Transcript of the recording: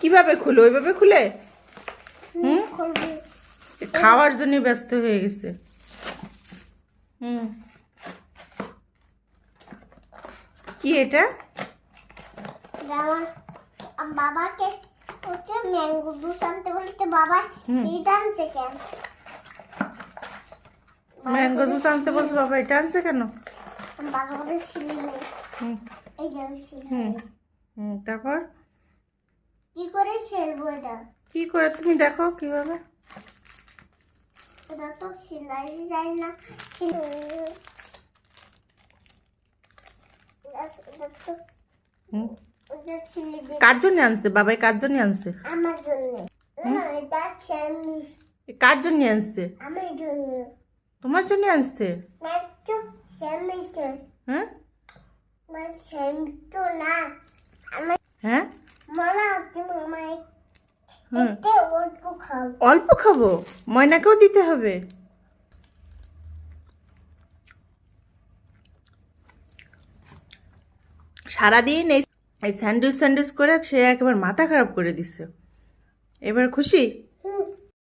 কীভাবে খুলে? ওইভাবে খুলে? হুম? খাওয়ার জন্য ব্যস্ত হয়ে গেছে। হুম। কি এটা? বাবাকে ম্যাঙ্গো জুস আনতে বাবা। এটা আনছে কেন? ম্যাঙ্গো জুস আনতে বলছো বাবা এটা আনছে কেন? করে ছিলে এই যে হুম। হুম তারপর? কি করে ছেলবো এটা? কি করে তুমি দেখো কীভাবে? এটা তো সেলাই যায় না। কার জন্য আনছে? বাবাই কার জন্য আনছে? আমার জন্য। না এটা স্যান্ডউইচ কার জন্য আনছে? আমার জন্য। তোমার জন্য আনছে? না তো স্যান্ডউইচ হ্যাঁ না আমার হ্যাঁ মানা তুমি আমার হুম এতে অল্প খাও অল্প খাব? ময়নাকেও দিতে হবে? সারাদিন এই এই স্যান্ডউইচ স্যান্ডউইচ করে সে একবার মাথা খারাপ করে দিছে। এবার খুশি?